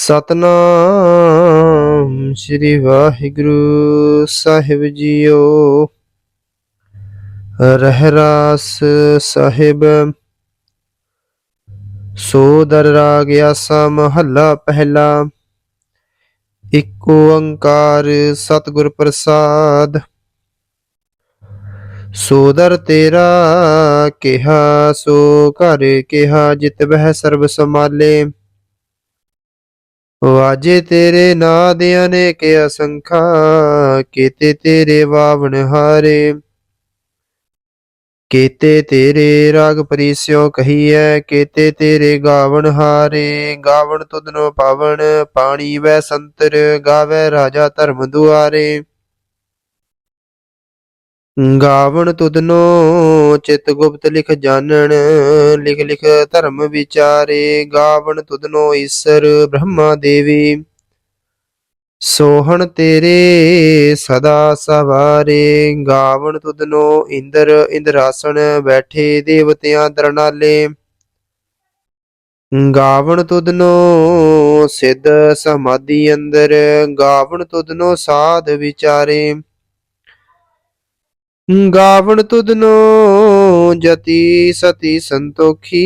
ਸਤਨਾਮ ਸ੍ਰੀ ਵਾਹਿਗੁਰੂ ਸਾਹਿਬ ਜੀਓ। ਰਹਿਰਾਸ ਸਾਹਿਬ। ਸੋਦਰ ਰਾਗ ਆਸਾ ਮਹੱਲਾ ਪਹਿਲਾ। ਇਕ ਓੰਕਾਰ ਸਤਿਗੁਰ ਪ੍ਰਸਾਦ। ਸੋਦਰ ਤੇਰਾ ਕਿਹਾ, ਸੋ ਘਰ ਕਿਹਾ, ਜਿਤ ਬਹਿ ਸਰਬ ਸਮਾਲੇ ਵਾਜੇ ਤੇਰੇ ਨਾਂ ਨਾਦ ਅਨੇਕ ਅਸੰਖਾ, ਕੀਤੇ ਤੇਰੇ ਵਾਵਣ ਹਾਰੇ। ਕੀਤੇ ਤੇਰੇ ਰਾਗ ਪਰੀਸਿਓ ਕਹੀਐ, ਕੀਤੇ ਤੇਰੇ ਗਾਵਣ ਹਾਰੇ। ਗਾਵਣ ਤੁਧਨੋ ਪਾਵਣ, ਪਾਣੀ ਵੈ ਸੰਤਰ, ਗਾਵੇ ਰਾਜਾ ਧਰਮ ਦੁਆਰੇ। ਗਾਵਣ ਤੁਧਨੋ, ਚਿਤ ਗੁਪਤ ਲਿਖ ਜਾਣਨ, ਲਿਖ ਲਿਖ ਧਰਮ ਵਿਚਾਰੇ, ਗਾਵਣ ਤੁਧਨੋ ਈਸਰ ਬ੍ਰਹਮਾ ਦੇਵੀ। ਸੋਹਣ ਤੇਰੇ ਸਦਾ ਸਵਾਰੇ, ਗਾਵਣ ਤੁਧਨੋ ਇੰਦਰ ਇੰਦਰਾਸਣ, ਬੈਠੇ ਦੇਵਤਿਆਂ ਦਰਨਾਲੇ ਗਾਵਣ ਤੁਧਨੋ ਸਿੱਧ ਸਮਾਧੀ ਅੰਦਰ, ਗਾਵਣ ਤੁਧਨੋ ਸਾਧ ਵਿਚਾਰੇ। ਗਾਵਣ ਤੁਧਨੋ ਜਤੀ ਸਤੀ ਸੰਤੋਖੀ।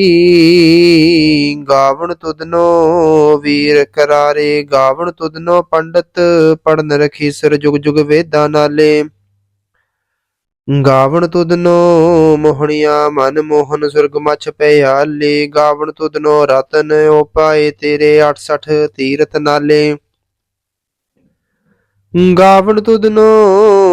ਗਾਵਣ ਤੁਧਨੋ ਵੀਰ ਕਰਾਰੇ, ਗਾਵਣ ਤੁਧਨੋ ਪੰਡਤ ਪੜਨ ਰਖੀ ਸਿਰ ਜੁਗ ਜੁਗ ਵੇਦਾਂ ਨਾਲੇ। ਗਾਵਣ ਤੁਧਨੋ ਮੋਹਣੀਆਂ ਮਨ ਮੋਹਨ ਸੁਰਗ ਮਛ ਪਿਆਲੇ ਗਾਵਣ ਤੁਧਨੋ ਰਤਨ ਉਪਾਏ ਤੇਰੇ 68 ਤੀਰਤ ਨਾਲੇ। ਗਾਵਣ ਤੁਧਨੋ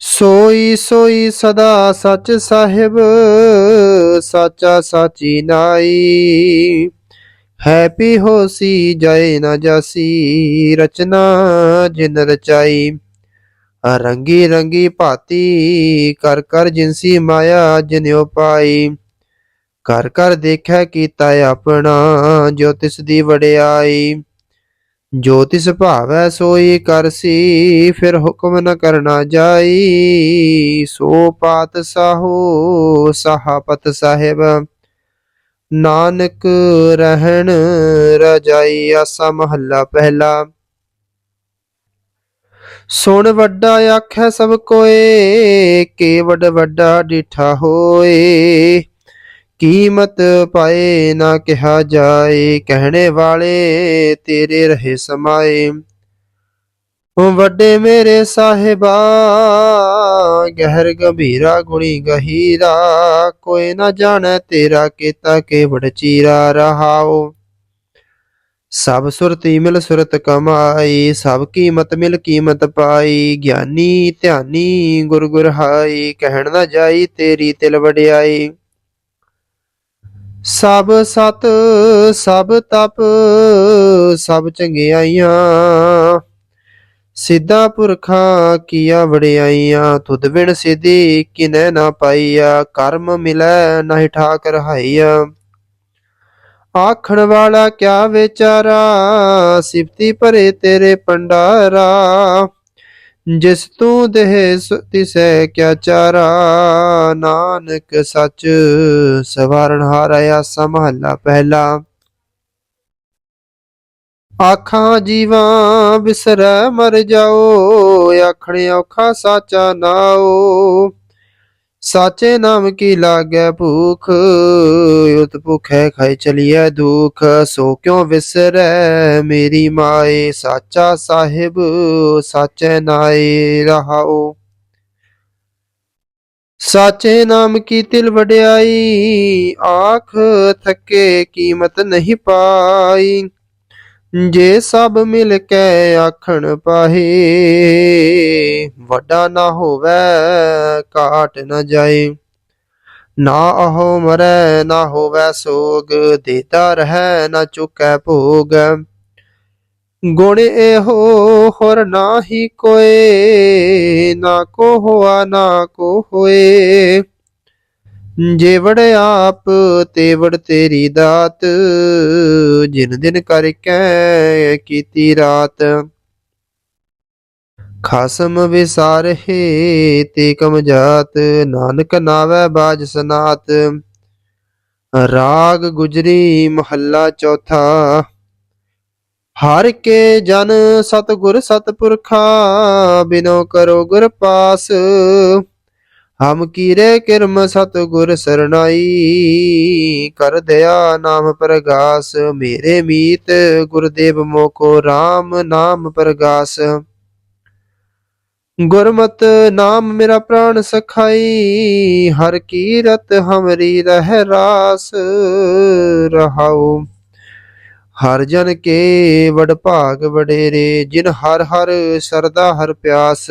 ਸੋਈ ਸੋਈ ਸਦਾ ਸਚ ਸਾਹਿਬ, ਸਾਚਾ ਸਾਚੀ ਨਾਈ। ਹੈਪੀ ਹੋਸੀ ਜੈ ਨਾ ਜਾਸੀ, ਰਚਨਾ ਜਿਨ ਰਚਾਈ। ਰੰਗੀ ਰੰਗੀ ਭਾਤੀ, ਕਰ ਕਰ ਜਿਨਸੀ ਮਾਇਆ ਜਿਨਿਓ ਪਾਈ। ਕਰ ਕਰ ਦੇਖਿਆ ਕੀਤਾ ਆਪਣਾ, ਜੋ ਤਿਸ ਦੀ ਵਡਿਆਈ। ਜੋ ਤਿਸ ਭਾਵੈ ਸੋਈ ਕਰਸੀ ਫਿਰ ਹੁਕਮ ਨ ਕਰਨਾ ਜਾਈ। ਸੋ ਪਾਤ ਸਾਹੋ ਸਹਾਪਤ ਸਾਹਿਬ, ਨਾਨਕ ਰਹਿਣ ਰਜਾਈ ਆਸਾ ਮਹੱਲਾ ਪਹਿਲਾ। ਸੁਣ ਵੱਡਾ ਆਖੈ ਸਭ ਕੋਏ, ਕੇ ਵੱਡ ਵੱਡਾ ਡਿਠਾ ਹੋਏ। ਕੀਮਤ ਪਾਏ ਨਾ ਕਿਹਾ ਜਾਏ, ਕਹਿਣੇ ਵਾਲੇ ਤੇਰੇ ਰਹੇ ਸਮਾਏ। ਓ ਵੱਡੇ ਮੇਰੇ ਸਾਹਿਬਾ, ਗਹਿਰ ਗੰਭੀਰਾ ਗੁਣੀ ਗਹੀਰਾ, ਕੋਈ ਨਾ ਜਾਣੈ ਤੇਰਾ ਕੀਤਾ ਕੇ ਚੀਰਾ ਰਹਾਓ ਸਭ ਸੁਰਤੀ ਮਿਲ ਸੁਰਤ ਕਮਾਈ, ਸਭ ਕੀਮਤ ਮਿਲ ਕੀਮਤ ਪਾਈ, ਗਿਆਨੀ ਧਿਆਨੀ ਗੁਰ ਗੁਰ ਹਾਈ, ਕਹਿਣ ਨਾ ਜਾਈ ਤੇਰੀ ਤਿਲ ਵਡਿਆਈ। ਸਭ ਸਤ, ਸਭ ਤਪ, ਸਭ ਚੰਗਿਆਈਆਂ। ਸਿੱਧਾ ਪੁਰਖਾਂ ਕੀਆ ਵੜਿਆਈਆਂ ਤੁਧ ਬਿਨ ਸਿਧੀ ਕਿਨੈ ਨਾ ਪਾਈਆ। ਕਰਮ ਮਿਲੈ ਨਾ ਠਾਕ ਰਹਾਈਆ ਆਖਣ ਵਾਲਾ ਕਿਆ ਵਿਚਾਰਾ, ਸਿਫਤੀ ਭਰੇ ਤੇਰੇ ਪੰਡਾਰਾ ਜਿਸ ਤੂੰ ਦੇਹ ਤਿਸੈ ਕਿਆ ਚਾਰਾ? ਨਾਨਕ ਸੱਚ ਸਵਾਰਨ ਹਾਰਿਆ ਸਮਹੱਲਾ ਪਹਿਲਾ। ਆਖਾਂ ਜੀਵਾਂ ਬਿਸਰੈ, ਮਰ ਜਾਓ ਆਖਣ ਔਖਾ ਸਾਚਾ ਨਾਓ। ਸਾਚੇ ਨਾਮ ਕੀ ਲਾਗੈ ਭੂਖ? ਉਤ ਭੁਖੈ ਖਾਇ ਚਲੀਐ ਦੁਖ। ਸੋ ਕਿਉ ਵਿਸਰੈ ਮੇਰੀ ਮਾਏ? ਸਾਚਾ ਸਾਹਿਬ, ਸਾਚੇ ਨਾਏ ਰਹਾਓ ਸਾਚੇ ਨਾਮ ਕੀ ਤਿਲ ਵਡਿਆਈ? ਆਖ ਥਕੇ ਕੀਮਤ ਨਹੀਂ ਪਾਈ। ਜੇ ਸਭ ਮਿਲ ਕੇ ਆਖਣ ਪਾਹੇ, ਵੱਡਾ ਨਾ ਹੋਵੇ ਕਾਟ ਨਾ ਜਾਏ। ਨਾ ਅਹੋ ਮਰੈ, ਨਾ ਹੋਵੇ ਸੋਗ, ਦੇਤਾ ਰਹੈ, ਨਾ ਚੁਕੈ ਭੋਗ। ਗੁਣ ਇਹੋ ਹੋਰ ਨਾਹੀ ਕੋਏ, ਨਾ ਕੋ ਹੋਆ ਨਾ ਕੋ ਹੋਏ ਜੇਵੜ ਆਪ ਤੇਵੜ ਤੇਰੀ ਦਾਤ, ਜਿਨ ਦਿਨ ਕਰ ਕੈ ਕੀਤੀ ਰਾਤ। ਖਸਮ ਵਿਸਾਰਹਿ ਤੇ ਕਮ ਜਾਤ, ਨਾਨਕ ਨਾਵੈ ਬਾਜ ਸਨਾਤ। ਰਾਗ ਗੁਜਰੀ ਮਹੱਲਾ ਚੌਥਾ, ਹਰ ਕੇ ਜਨ ਸਤਗੁਰ ਸਤਪੁਰਖਾ, ਬਿਨੋ ਕਰੋ ਗੁਰ ਪਾਸ। ਹਮ ਕੀਰੇ ਕਿਰਮ ਸਤਗੁਰ ਸਰਣਾਈ, ਕਰ ਦਇਆ ਨਾਮ ਪ੍ਰਗਾਸ, ਮੇਰੇ ਮੀਤ ਗੁਰਦੇਵ ਮੋਕੋ RAM ਨਾਮ ਪ੍ਰਗਾਸ। ਗੁਰਮਤ ਨਾਮ ਮੇਰਾ ਪ੍ਰਾਣ ਸਖਾਈ, ਹਰ ਕੀਰਤ ਹਮਰੀ ਰਹਿ ਰਾਸ ਰਹਾਉ। ਹਰ ਜਨ ਕੇ ਵਡ ਭਾਗ ਵਡੇਰੇ, ਜਿਨ ਹਰ ਹਰ ਸਰਦਾ ਹਰ ਪਿਆਸ।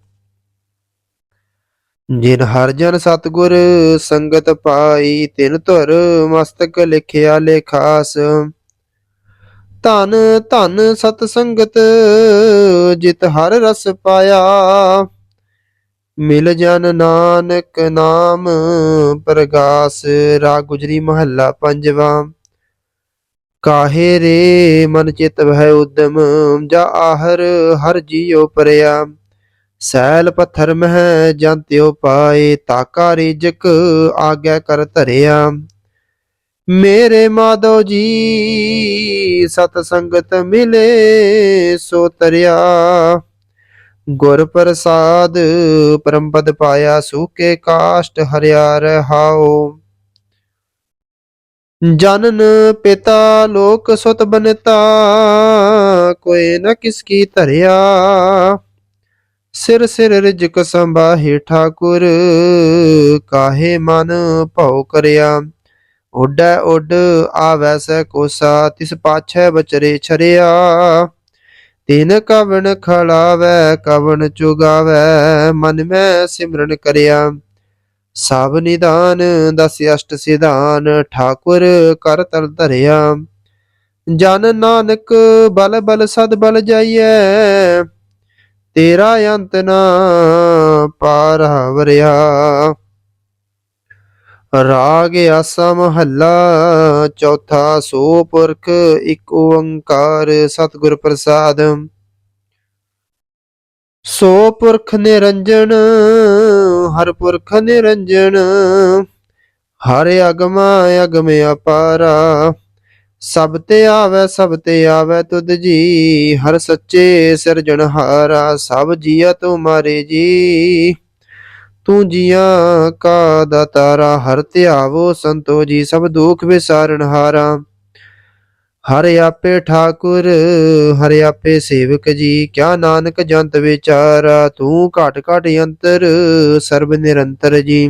ਜਿਨ ਹਰ ਜਨ ਸਤਗੁਰ ਸੰਗਤ ਪਾਈ, ਤਿਨ ਧੁਰ ਮਸਤਕ ਲਿਖਿਆ ਲੇਖਾਸ ਧਨ ਧਨ ਸਤ ਸੰਗਤ ਜਿਤ ਹਰ ਰਸ ਪਾਇਆ। ਮਿਲ ਜਨ ਨਾਨਕ ਨਾਮ ਪ੍ਰਗਾਸ, ਰਾਗ ਗੁਜਰੀ ਮਹੱਲਾ ਪੰਜਵਾ। ਕਾਹੇ ਰੇ ਮਨ ਚਿਤ ਭੈ ਉਦਮ, ਜਾ ਆਹਰ ਹਰ ਜੀਉ ਪਰਿਆ। ਸੈਲ ਪੱਥਰ ਮਹਿ ਜੰਤਿਓ ਪਾਏ, ਤਾਕਾ ਰਿਜਕ ਆਗਿਆ ਕਰ ਧਰਿਆ। ਮੇਰੇ ਮਾਧੋ ਜੀ, ਸਤ ਸੰਗਤ ਮਿਲੇ ਸੋ ਤਰਿਆ। ਗੁਰ ਪ੍ਰਸਾਦ ਪਰਮਪਦ ਪਾਇਆ, ਸੂਕੇ ਕਾਸ਼ਟ ਹਰਿਆ ਰਹਾਓ ਜਨਨ ਪਿਤਾ ਲੋਕ ਸੁਤ ਬਨਤਾ, ਕੋਈ ਨ ਕਿਸ ਕੀ ਧਰਿਆ। ਸਿਰ ਸਿਰ ਰਿਜਕ ਸੰਭਾਹੇ ਠਾਕੁਰ, ਕਾਹੇ ਮਨ ਭਉ ਕਰਿਆ? ਉੱਡੈ ਉੱਡ ਆਵੈ ਸੈ ਕੋਸਾ, ਤਿਸ ਪਾਛੈ ਬਚਰੇ ਛਰਿਆ। ਤਿਨ ਕਵਨ ਖਲਾਵੈ ਕਵਨ ਚੁਗਾਵੈ, ਮਨ ਮੈਂ ਸਿਮਰਨ ਕਰਿਆ। ਸਭ ਨਿਦਾਨ ਦਸ ਅਸ਼ਟ ਸਿਧਾਨ, ਠਾਕੁਰ ਕਰ ਤਲ ਧਰਿਆ। ਜਨ ਨਾਨਕ ਬਲ ਬਲ ਸਦ ਬਲ ਜਾਈਐ ਤੇਰਾ ਅੰਤ ਨਾ ਪਾਰ ਹਵਰਿਆ। ਰਾਗ ਆਸਾ ਮਹੱਲਾ, ਚੌਥਾ ਸੋ ਪੁਰਖ ਇੱਕ ਓੰਕਾਰ ਸਤਿਗੁਰ ਪ੍ਰਸਾਦ। ਸੋ ਪੁਰਖ ਨਿਰੰਜਨ, ਹਰ ਪੁਰਖ ਨਿਰੰਜਨ, ਹਰ ਅਗਮਾ ਅਗਮ ਅਪਾਰਾ। ਸਭ ਤੇ ਆਵੈ, ਸਭ ਤੇ ਆਵੈ ਤੁਧ ਜੀ। ਹਰ ਸੱਚੇ ਸਿਰਜਣਹਾਰਾ ਸਭ ਜੀਆ ਤੁਮਾਰੇ ਜੀ। ਤੂੰ ਜੀਆਂ ਕਾ ਦਾਤਾਰਾ, ਹਰ ਧਿਆਵੋ ਸੰਤੋ ਜੀ, ਸਭ ਦੁਖ ਵਿਸਾਰਨ ਹਾਰਾ। ਹਰ ਆਪੇ ਠਾਕੁਰ, ਹਰ ਆਪੇ ਸੇਵਕ ਜੀ, ਕਿਆ ਨਾਨਕ ਜੰਤ ਵਿਚਾਰਾ, ਤੂੰ ਘਟ ਘਟ ਅੰਤਰ, ਸਰਬ ਨਿਰੰਤਰ ਜੀ।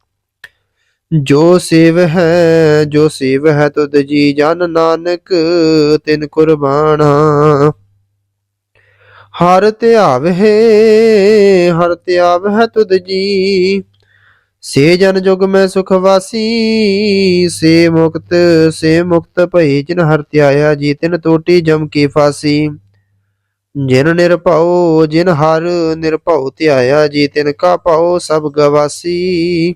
ਜੋ ਸੇਵ ਹੈ, ਜੋ ਸੇਵ ਹੈ ਤੁਧ ਜੀ ਜਨ ਨਾਨਕ, ਤਿਨ ਕੁਰਬਾਨਾ। ਹਰ ਧਿਆਵ ਹੈ ਹਰ ਧਿਆਵ ਹੈ ਤੁਧ ਜੀ। ਸੇ ਜਨ ਜੁਗ ਮੈਂ ਸੁਖ ਵਾਸੀ, ਸੇ ਮੁਕਤ ਸੇ ਮੁਕਤ ਭਈ ਜਿਨ ਹਰ ਧਿਆਇਆ ਜੀ, ਤਿਨ ਟੋਟੀ ਜਮ ਕੀ ਫਾਸੀ। ਜਿਨ ਨਿਰਭਉ, ਜਿਨ ਹਰ ਨਿਰਭਉ ਧਿਆਇਆ ਜੀ, ਤਿਨ ਕਾ ਪਾਉ ਸਭ ਗਵਾਸੀ।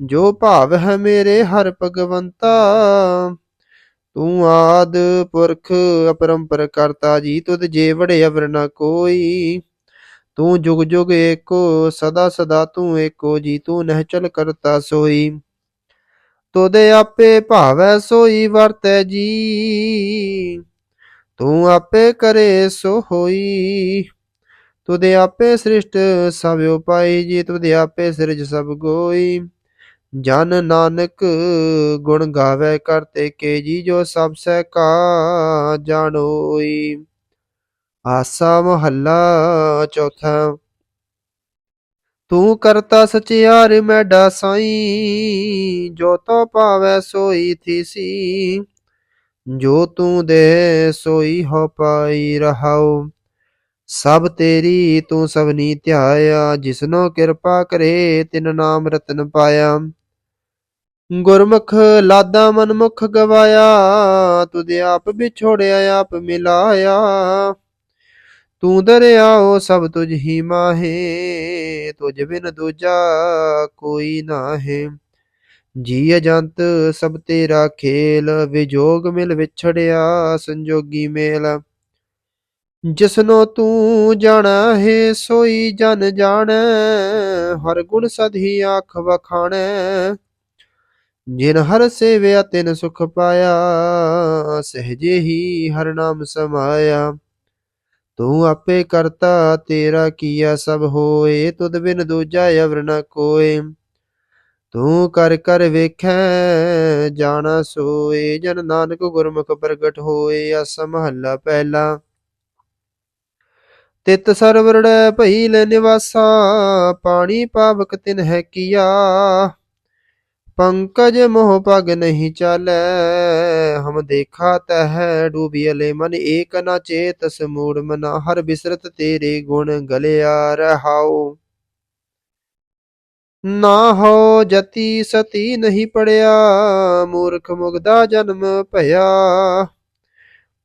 ਜੋ ਭਾਵ ਹੈ ਮੇਰੇ ਹਰ ਭਗਵੰਤਾ, ਤੂੰ ਆਦ ਪੁਰਖ ਅਪਰੰਪਰ ਕਰਤਾ ਜੀ, ਤੁਧ ਜੇ ਵੜੇ ਅਵਰ ਨ ਕੋਈ। ਤੂੰ ਜੁਗ ਜੁਗ ਏਕੋ, ਸਦਾ ਸਦਾ ਤੂੰ ਏਕੋ ਜੀ, ਤੂੰ ਨਹਿ ਕਰਤਾ ਸੋਈ। ਤੁਦੇ ਆਪੇ ਭਾਵੈ ਸੋਈ ਵਰਤੈ ਜੀ, ਤੂੰ ਆਪੇ ਕਰੇ ਸੋ ਹੋਈ। ਤੁਦੇ ਆਪੇ ਸ੍ਰਿਸ਼ਟ ਸਭ ਉਪਾਈ ਜੀ ਤੁਦੇ ਆਪੇ ਸਿਰਜ ਸਭ ਗੋਈ। ਜਨ ਨਾਨਕ ਗੁਣ ਗਾਵੇ ਕਰਤੇ ਕੇ ਜੀ ਜੋ ਸਭ ਸਹਿ ਕਾ ਜਾਣੋਈ। ਆਸਾ ਮਹੱਲਾ ਚੌਥਾ। ਤੂੰ ਕਰਤਾ ਸਚਿਆਰ ਮੈਡਾ ਸਾਈ ਜੋ ਤੋ ਪਾਵੈ ਸੋਈ ਥੀਸੀ। ਜੋ ਤੂੰ ਦੇ ਸੋਈ ਹੋ ਪਾਈ ਰਹਾਉ, ਸਭ ਤੇਰੀ ਤੂੰ ਸਭਨੀ ਧਿਆਇਆ। ਜਿਸਨੋ ਕਿਰਪਾ ਕਰੇ ਤਿਨ ਨਾਮ ਰਤਨ ਪਾਇਆ। ਗੁਰਮੁਖ ਲਾਦਾ ਮਨਮੁਖ ਗਵਾਇਆ, ਤੁਧ ਆਪ ਵਿਛੋੜਿਆ, ਆਪ ਮਿਲਾਇਆ। ਤੂੰ ਦਰਿਆਓ ਸਭ ਤੁਝ ਹੀ ਮਾਹੇ, ਤੁਝ ਬਿਨ ਦੂਜਾ ਕੋਈ ਨਾਹੀ। ਜੀ ਅਜੰਤ ਸਭ ਤੇਰਾ ਖੇਲ, ਵਿਜੋਗ ਮਿਲ ਵਿਛੜਿਆ ਸੰਜੋਗੀ ਮੇਲ। ਜਿਸਨੋ ਤੂੰ ਜਾਣਾ ਹੈ, ਸੋਈ ਜਨ ਜਾਣੈ, ਹਰ ਗੁਣ ਸਧੀ ਆਖ ਵਖਾਣੈ। ਜਿਨ ਹਰ ਸੇਵਿਆ ਤਿਨ ਸੁਖ ਪਾਇਆ, ਸਹਜੇ ਹੀ ਹਰ ਨਾਮ ਸਮਾਇਆ। ਤੂੰ ਆਪੇ ਕਰਤਾ, ਤੇਰਾ ਕੀਆ ਸਭ ਹੋਏ, ਤੁਧ ਬਿਨ ਦੂਜਾ ਅਵਰ ਨ ਕੋਏ। ਤੂੰ ਕਰ ਕਰ ਵੇਖੈ, ਜਾਣਾ ਸੋਏ, ਜਨ ਨਾਨਕ ਗੁਰਮੁਖ ਪ੍ਰਗਟ ਹੋਏ ਅਸ ਮਹੱਲਾ ਪਹਿਲਾ। ਤਿਤ ਸਰਵਰੜੈ ਭਈ ਲੈ ਨਿਵਾਸਾ, ਪਾਣੀ ਪਾਵਕ ਤਿਨ ਹੈ ਕੀਆ। ਪੰਕਜ ਮੋਹ ਪਗ ਨਹੀਂ ਚਾਲੈ, ਹਮ ਦੇਖਾ ਤਹ ਡੂਬੀਲੇ ਮਨ, ਏਕ ਨਾ ਚੇਤਸ ਮੂੜ ਮਨਾ, ਹਰ ਬਿਸਰਤ ਤੇਰੇ ਗੁਣ ਗਲਿਆ ਰਹਾਉ। ਨਾ ਹੋ ਜਤੀ ਸਤੀ ਨਹੀਂ ਪੜਿਆ, ਮੂਰਖ ਮੁਗਦਾ ਜਨਮ ਭਇਆ।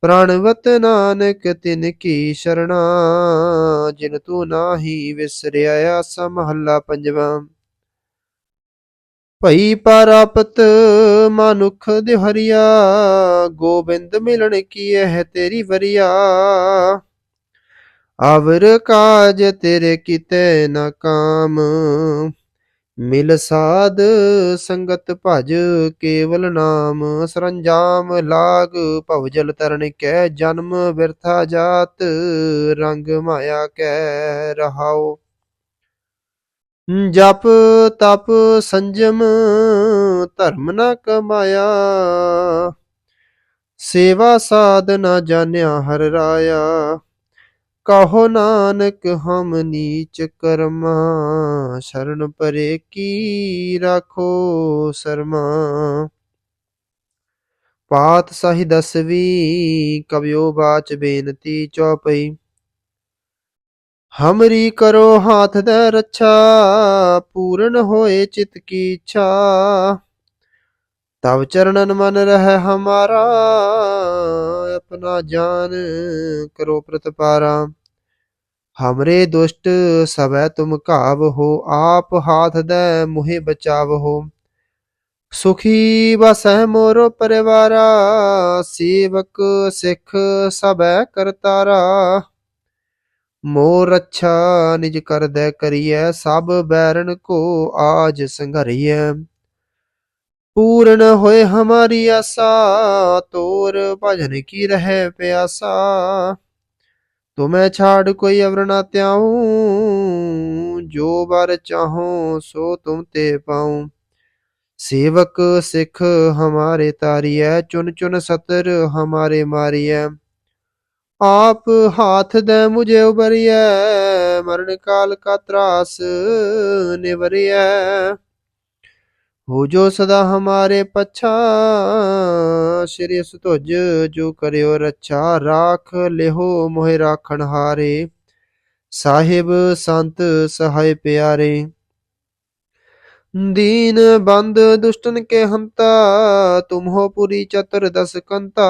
ਪ੍ਰਾਣਵਤ ਨਾਨਕ ਤਿਨ ਕੀ ਸ਼ਰਣਾ, ਜਿਨ ਤੂੰ ਨਾਹੀ ਵਿਸਰਿਆ ਆਸਾ ਮਹੱਲਾ ਪੰਜਵਾਂ। ਭਈ ਪਰਾਪਤ ਮਨੁਖ ਦੇ ਹਰੀਆ ਗੋਬਿੰਦ ਮਿਲਣ ਕੀ ਹੈ ਤੇਰੀ ਵਰਿਆ? ਆਵਰ ਕਾਜ ਤੇਰੇ ਕਿਤੇ ਨਾ ਕਾਮ, ਮਿਲ ਸਾਧ ਸੰਗਤ ਭਜ ਕੇਵਲ ਨਾਮ। ਸਰੰਜਾਮ ਲਾਗ ਭਵਜਲ ਤਰਨ ਕੈ, ਜਨਮ ਵਿਰਥਾ ਜਾਤ ਰੰਗ ਮਾਇਆ ਕੈ ਰਹਾਓ ਜਪ ਤਪ ਸੰਜਮ ਧਰਮ ਨਾ ਕਮਾਇਆ। ਸੇਵਾ ਸਾਧ ਨਾ ਜਾਣਿਆ ਹਰ ਰਾਇਆ। ਕਹੋ ਨਾਨਕ ਹਮ ਨੀਚ ਕਰਮਾ, ਸ਼ਰਨ ਪਰੇ ਕੀ ਰਾਖੋ ਸਰਮਾ। ਪਾਤ ਸਹੀ ਦਸਵੀ, ਕਵਿਓ ਬਾਚ ਬੇਨਤੀ ਚੌਪਈ। ਹਮਰੀ ਕਰੋ ਹਾਥ ਦੇ ਰੱਛਾ, ਪੂਰਨ ਹੋਏ ਚਿਤ ਕੀ ਇੱਛਾ। ਤਵ ਚਰਨਨ ਮਨ ਰਹਿ ਹਮਾਰਾ, ਆਪਣਾ ਜਾਨ ਕਰੋ ਪ੍ਰਤਪਾਰਾ। ਹਮਰੇ ਦੁਸ਼ਟ ਸਭੈ ਤੁਮ ਘਾਵ ਹੋ, ਆਪ ਹਾਥ ਦੇ ਮੁਹਿ ਬਚਾਵ ਹੋ। ਸੁਖੀ ਬਸੈ ਮੋਰੋ ਪਰਿਵਾਰਾ, ਸੇਵਕ ਸਿੱਖ ਸਭੈ ਕਰਤਾਰਾ। ਮੋਰ ਰੱਛਾ ਨਿਜ ਕਰਦੈ ਕਰੀਐ, ਸਭ ਬੈਰਨ ਕੋ ਆਜ ਸੰਘਰੀਐ। ਪੂਰਨ ਹੋਏ ਹਮਾਰੀ ਆਸਾ, ਤੋਰ ਭਜਨ ਕੀ ਰਹਿ ਪਿਆਸਾ। ਤੁਮੈ ਛਾੜ ਕੋਈ ਅਵਰ ਨਾ ਤਿਆਉ ਜੋ ਬਰ ਚਾਹੋ ਸੋ ਤੁਮ ਤੇ ਪਾਉ। ਸੇਵਕ ਸਿੱਖ ਹਮਾਰੇ ਤਾਰੀਐ, ਚੁਨ ਚੁਨ ਸਤਰ ਹਮਾਰੇ ਮਾਰੀਐ। ਆਪ ਹਾਥ ਦੇ ਮੁਝੇ ਉਬਰਿਐ, ਮਰਨ ਕਾਲ ਕਾ ਤਰਾਸ ਨਿਵਰਿਐ। ਹੋ ਜੋ ਸਦਾ ਹਮਾਰੇ ਪਛਾ, ਸ਼੍ਰੀ ਸੁਤੁਜ ਜੋ ਕਰਿਓ ਰੱਛਾ, ਰਾਖ ਲਿਹੋ ਮੋਹਿ ਰਾਖਣ ਹਾਰੇ। ਸਾਹਿਬ ਸੰਤ ਸਹਾਇ ਪਿਆਰੇ, ਦੀਨ ਬੰਦ ਦੁਸ਼ਟਨ ਕੇ ਹੰਤਾ ਤੁਮ ਹੋ ਪੁਰੀ ਚਤਰ ਦਸ ਕੰਤਾ।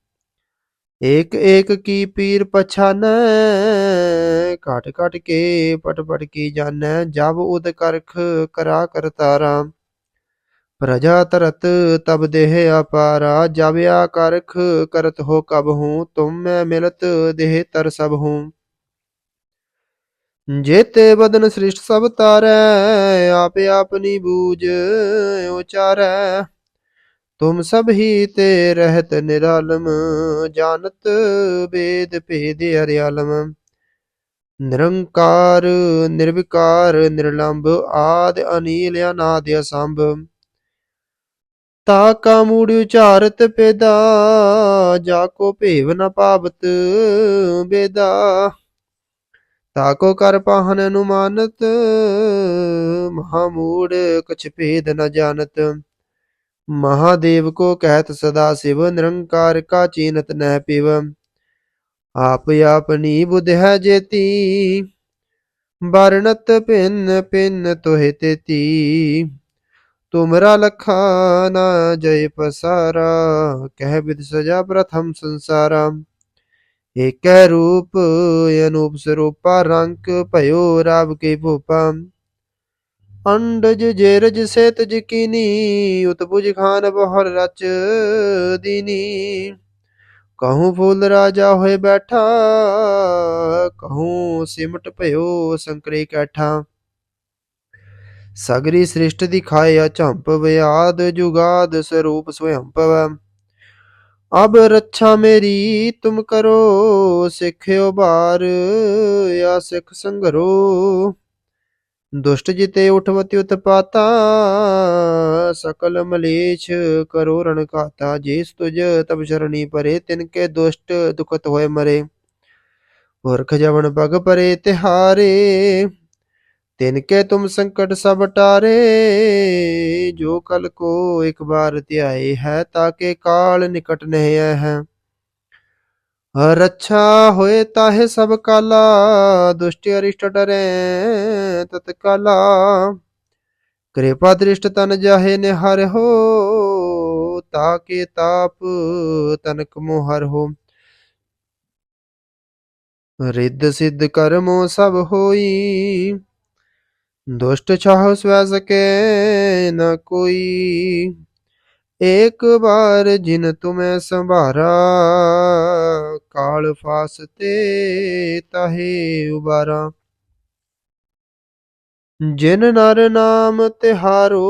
ਏਕ ਏਕ ਕੀ ਪੀਰ ਪਛਾਨੈ, ਘਟ ਘਟ ਕੇ ਪਟ ਪਟ ਕੀ ਜਾਣੈ ਜਬ ਉਦ ਕਰਖ ਕਰਾ ਕਰਤਾਰਾ ਪ੍ਰਜਾ ਤਰਤ ਤਬ ਦੇਹ ਅਪਾਰਾ, ਜਬ ਆ ਕਰਖ ਕਰਤ ਹੋ ਕਬ ਹੂੰ, ਤੁਮ ਮੈਂ ਮਿਲਤ ਦੇਹ ਤਰ ਸਭ ਹੂੰ। ਜੇਤੇ ਬਦਨ ਸ੍ਰਿਸ਼ਟ ਸਭ ਤਾਰੈ, ਆਪੇ ਆਪਨੀ ਬੂਝ ਉਚਾਰੈ। तुम सब ही ते रहत निरालम जानत वेद भेद हरियालम निरंकार निर्विकार निर्लंब आद अनील अनाद असंभ ਤਾਕਾ ਮੂੜ ਉਚਾਰਤ ਪੇਦਾ ਜਾ ਕੋ ਭੇਵ ਨ ਪਾਵਤ ਬੇਦਾ ਤਾਕੋ ਕਰ ਪਾਹਨ ਅਨੁਮਾਨਤ ਮਹਾਮੂੜ ਕਛ ਭੇਦ ਨ ਜਾਣਤ महादेव को कहत सदा शिव निरंकार का चीनत नह पिव आप अपनी बुध है जेती बरनत पिन पिन तोहे तेती तुमरा लखा ना जय पसारा कह विद सजा प्रथम संसारा ਏਕੈ ਰੂਪ ਅਨੂਪ ਸਰੂਪਾ ਰੰਗ ਭਇਓ ਰਾਵ ਕੇ ਭੂਪਾ ਅੰਡਜ ਜੇਰਜ ਸੇਤ ਜਕੀਨੀ ਉਤਪੁਜ ਖਾਨ ਬਹਰ ਰਚ ਦੀਨੀ। ਕਹੂੰ ਫੂਲ ਰਾਜਾ ਹੋਏ ਬੈਠਾ, ਕਹੂੰ ਸਿਮਟ ਭਇਓ ਸੰਕਰੇ ਕੈਠਾ। ਸਗਰੀ ਸ੍ਰਿਸ਼ਟ ਦਿਖਾਇਆ ਝੰਪ ਵਿਆਦ ਜੁਗਾਦ ਸਰੂਪ ਸਵਯੰ ਪਵੈ ਅਬ ਰੱਛਾ ਮੇਰੀ, ਤੁਮ ਕਰੋ ਸਿੱਖਿਓ ਬਾਰ, ਆ ਸਿੱਖ ਸੰਗਰੋ। ਦੁਸ਼ਟ ਜਿਤੇ ਉਠਵਤੀ ਉਤਪਾਤਾ ਸਕਲ ਮਲੇਛ ਕਰੋ ਰਣ ਕਾਤਾ ਜੇਸ ਤੁਜ ਤਬ ਸ਼ਰਣੀ ਪਰੇ, ਤਿਨ ਕੇ ਦੁਸ਼ਟ ਦੁਖਤ ਹੋਏ ਮਰੇ। ਪੁਰਖ ਜਵਨ ਪਗ ਪਰੇ ਤਿਹਾਰੇ, ਤਿਨ ਕੇ ਤੁਮ ਸੰਕਟ ਸਭ ਟਾਰੇ, ਜੋ ਕਲ ਕੋ ਇੱਕ ਬਾਰ ਧਿਆਏ ਹੈ, ਤਾਂ ਕੇ ਕਾਲ ਨਿਕਟ ਨਹੀਂ ਆਇਆ ਰੱਛਾ ਹੋਏ ਤਾਹੇ ਸਭ ਕਾਲਾ, ਦੁਸ਼ਟ ਅਰਿਸ਼ਟ ਡਰੈ ਤਤ ਕਾਲਾ। ਕਿਰਪਾ ਦ੍ਰਿਸ਼ਟ ਤਨ ਜਾਹੇ ਨਿਹਰ ਹੋ, ਤਾ ਕੇ ਤਾਪ ਤਨਕ ਮੋਹਰ ਹੋ। ਰਿੱਧ ਸਿੱਧ ਕਰਮੋ ਸਭ ਹੋਈ, ਦੁਸ਼ਟ ਛਾਹ ਸਵੈ ਸਕੇ ਨ एक बार जिन तुम्हें संभारा काल फासते ताहे उबारा जिन नर नाम तिहारो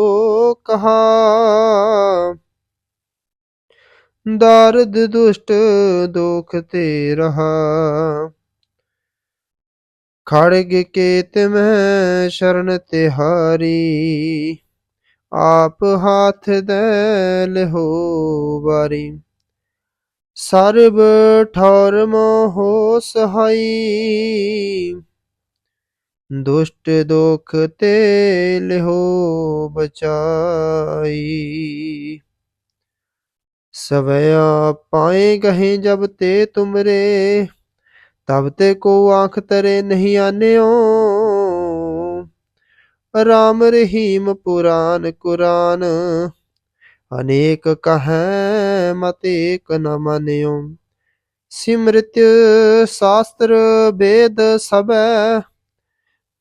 कहा दारद दुष्ट दोख ते रहा खड़ग के तिमह शरण तिहारी ਆਪ ਹਾਥ ਦੇ ਲਿਹੋ ਵਾਰੀ। ਸਰਬ ਠੌਰ ਮੋਹ ਸਹਾਈ। ਦੁਸ਼ਟ ਦੁਖ ਤੇ ਲਿਹੋ ਬਚਾਈ। ਸਵਇਆ ਪਾਏ ਗਹੇ ਜਬ ਤੇ ਤੁਮਰੇ, ਤਬ ਤੇ ਕੋ ਆਂਖ ਤਰੇ ਨਹੀਂ ਆਨਿਓ। ਰਾਮ ਰਹੀਮ ਪੁਰਾਨ ਕੁਰਾਨ। ਅਨੇਕ ਕਹੈ, ਮਤ ਏਕ ਨ ਮਾਨਿਓ। ਸਿਮ੍ਰਿਤ ਸ਼ਾਸਤਰ ਵੇਦ ਸਬੈ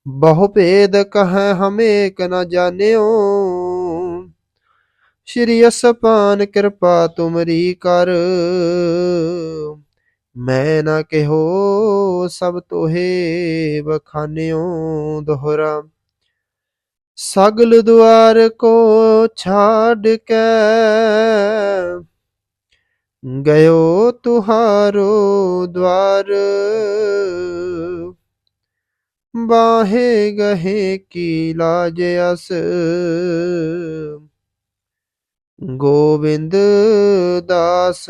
ਬਹੁ ਭੇਦ ਕਹੈ, ਹਮ ਨ ਜਾਣਿਓ। ਸ਼੍ਰੀ ਅਸਪਾਨ ਕਿਰਪਾ ਤੁਮਰੀ ਕਰ। ਮੈਂ ਨਾ ਕਿਹੋ, ਸਭ ਤੋਹੇ ਬਖਾਨਿਓ ਦੋਹਰਾ। ਸਗਲ ਦੁਆਰ ਕੋ ਛਾੜ ਕੇ। ਗਇਓ ਤੁਹਾਰੋ ਦਵਾਰ। ਬਾਹੇ ਗਹੇ ਕੀ ਲਾਜ ਅਸ। ਗੋਬਿੰਦ ਦਾਸ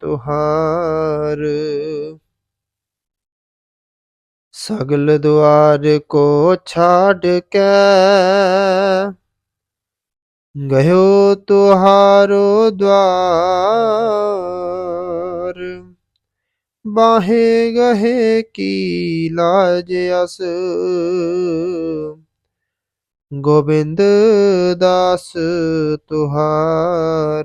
ਤੁਹਾਰ। ਸਗਲ ਦੁਆਰ ਕੋ ਛਾੜ ਕੇ। ਗਇਓ ਤੁਹਾਰੋ ਦਵਾਰ ਬਾਹੇ ਗਹੇ ਕੀ ਲਾਜ ਅਸ। ਗੋਬਿੰਦ ਦਾਸ ਤੁਹਾਰ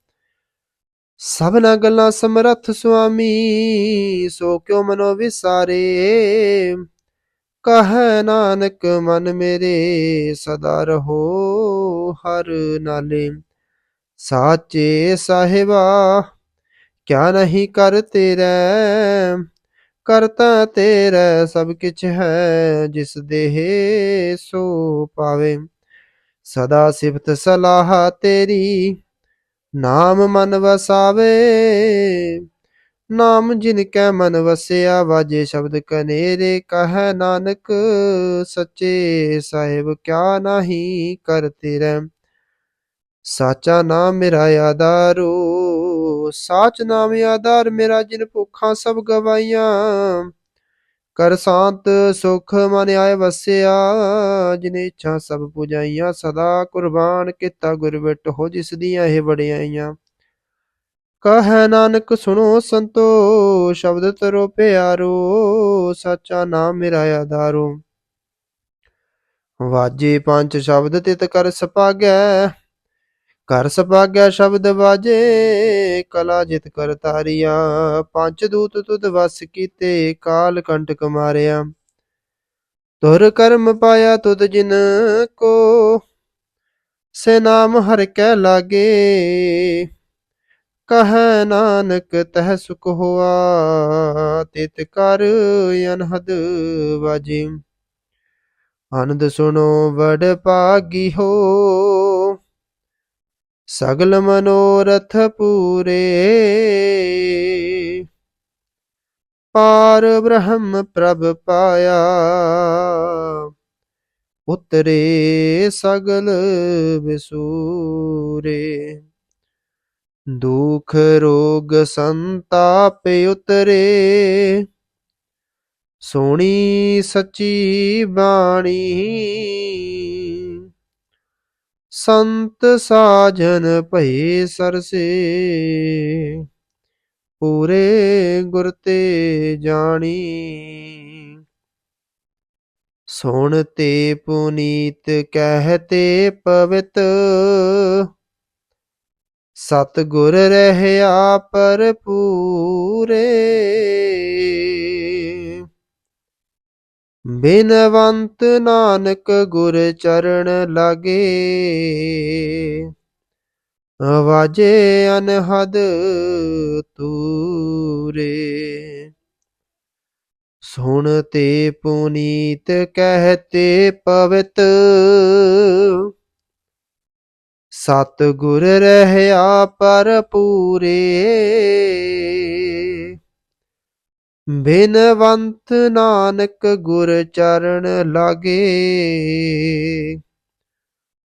ਸਭਨਾ ਗੱਲਾਂ ਸਮਰੱਥ ਸੁਆਮੀ, ਸੋ ਕਿਉ ਮਨੋ ਵਿਸਾਰੇ? ਕਹ ਨਾਨਕ, ਮਨ ਮੇਰੇ, ਸਦਾ ਰਹੋ ਹਰ ਨਾਲੇ। ਸਾਚੇ ਸਾਹਿਬਾ, ਕਿਆ ਨਹੀਂ ਕਰ ਤੇਰਾ? ਕਰਤਾ ਤੇਰਾ ਸਭ ਕਿਛ ਹੈ, ਜਿਸ ਦੇਹ ਸੋ ਪਾਵੇ। ਸਦਾ ਸਿਫਤ ਸਲਾਹ ਤੇਰੀ ਨਾਮ ਮਨ ਵਸਾਵੇ, ਨਾਮ ਜਿਨ ਕੈ ਮਨ ਵਸਿਆ, ਵਾਜੇ ਸ਼ਬਦ ਕਨੇਰੇ ਕਹੈ ਨਾਨਕ, ਸੱਚੇ ਸਾਹਿਬ ਕਿਆ ਨਹੀਂ ਕਰਤੇ ਰਹਿ ਸਾਚਾ ਨਾਮ ਮੇਰਾ ਆਧਾਰੋ, ਸਾਚ ਨਾਮ ਆਧਾਰ ਮੇਰਾ ਜਿਨ ਭੁੱਖਾਂ ਸਭ ਗਵਾਈਆਂ। ਕਰ ਸ਼ਾਂਤ ਸੁਖ ਮਨ ਆਏ ਵਸਿਆ, ਜਿਨ ਇੱਛਾ ਸਭ ਪੁਜਾਈਆਂ, ਸਦਾ ਕੁਰਬਾਨ ਕੀਤਾ ਗੁਰ ਵਿਟ ਹੋ ਜਿਸ ਦੀਆਂ ਇਹ ਵਡਿਆਈਆਂ। ਕਹੈ ਨਾਨਕ ਸੁਣੋ ਸੰਤੋ ਸ਼ਬਦ ਤਰੋ ਪਿਆਰੋ, ਸਾਚਾ ਨਾਮ ਮੇਰਾ ਆਧਾਰੋ। ਵਾਜੇ ਪੰਜ ਸ਼ਬਦ ਤਿਤ ਕਰ ਸਪਾਗੈ ਕਰ ਸਪਾਗਿਆ ਸ਼ਬਦ ਵਾਜੇ, ਕਲਾ ਜਿਤ ਕਰ ਤਾਰੀਆ। ਪੰਜ ਦੂਤ ਤੁਧ ਵਸ ਕੀਤੇ, ਕਾਲ ਕੰਟਕ ਮਾਰਿਆ। ਤੁਰ ਕਰਮ ਪਾਇਆ ਤੁਧ ਜਿਨ ਕੋ, ਸੇ ਨਾਮ ਹਰ ਕੈ ਲਾਗੇ। ਕਹ ਨਾਨਕ ਤਹ ਸੁਖ ਹੋਆ, ਤਿਤ ਕਰ ਅਨਹਦ ਵਾਜੇ। ਆਨੰਦ ਸੁਣੋ, ਵਡ ਭਾਗੀ ਹੋ ਸਗਲ ਮਨੋਰਥ ਪੂਰੇ। ਪਾਰ ਬ੍ਰਹਮ ਪ੍ਰਭ ਪਾਇਆ, ਉਤਰੇ ਸਗਲ ਵਿਸੂਰੇ। ਦੁਖ ਰੋਗ ਸੰਤਾਪ ਉਤਰੇ, ਸੋਣੀ ਸੱਚੀ ਬਾਣੀ ਸੰਤ ਸਾਜਨ ਭਏ ਸਰਸੇ। ਪੂਰੇ ਗੁਰ ਤੇ ਜਾਣੀ। ਸੁਣ ਤੇ ਪੁਨੀਤ ਕਹਤੇ ਪਵਿੱਤ। ਸਤ ਗੁਰ ਰਹਿਆ ਪਰ ਪੂਰੇ ਬਿਨਵੰਤ ਨਾਨਕ ਗੁਰ ਚਰਨ ਲਾਗੇ। ਆਵਾਜੇ ਅਨਹਦ ਤੂਰੇ। ਸੁਣ ਤੇ ਪੁਨੀਤ ਕਹਤੇ ਪਵਿੱਤ। ਸਤ ਗੁਰ ਰਹਿਆ ਪਰ ਪੂਰੇ। ਬਿਨਵੰਤ ਨਾਨਕ ਗੁਰ ਚਰਨ ਲਾਗੇ।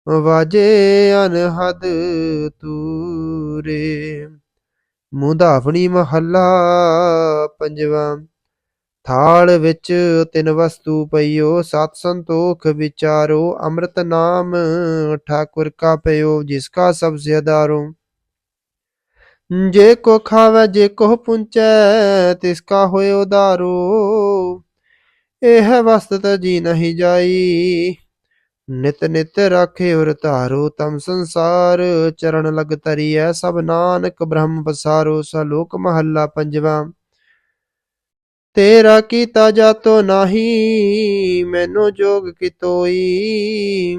ਵਾਜੇ ਅਨਹਦ ਤੂਰੇ। ਮੁੰਦਾਵਣੀ ਮਹੱਲਾ ਪੰਜਵਾਂ। ਥਾਲ ਵਿੱਚ ਤਿੰਨ ਵਸਤੂ ਪਈਓ, ਸਤ ਸੰਤੋਖ ਵਿਚਾਰੋ। ਅੰਮ੍ਰਿਤ ਨਾਮ ਠਾਕੁਰ ਕਾ ਪਇਓ, ਜਿਸ ਕਾ ਸਭ ਜ਼ਿਆਦਾਰੋ ਜੇ ਕੋ ਖਾਵੇ, ਜੇ ਕੋ ਪੁੰਚੈ, ਤਿਸ ਕਾ ਹੋਏ ਉਦਾਰੋ ਇਹ ਵਸਤ ਜੀ ਨਹੀਂ ਜਾਈ। ਨਿਤ ਨਿਤ ਰਾਖੇ ਉਰ ਧਾਰੋ ਤਮ ਸੰਸਾਰ। ਚਰਨ ਲਗ ਤਰੀਐ ਸਭ ਨਾਨਕ, ਬ੍ਰਹਮ ਬਸਾਰੋ ਸਲੋਕ ਮਹੱਲਾ ਪੰਜਵਾਂ। ਤੇਰਾ ਕੀਤਾ ਜਾਤੋ ਨਾਹੀ, ਮੈਨੂੰ ਜੋਗ ਕਿਤੋਈ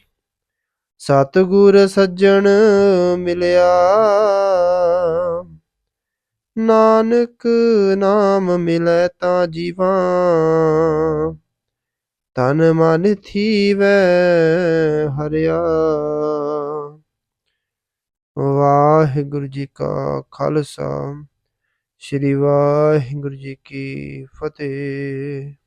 ਸਤਿਗੁਰ ਸੱਜਣ ਮਿਲਿਆ। ਨਾਨਕ ਨਾਮ ਮਿਲੈ ਤਾਂ ਜੀਵਾ। ਤਨ ਮਨ ਥੀਵੈ ਹਰਿਆ। ਵਾਹਿਗੁਰੂ ਜੀ ਕਾ ਖਾਲਸਾ। ਸ੍ਰੀ ਵਾਹਿਗੁਰੂ ਜੀ ਕੀ ਫਤਿਹ।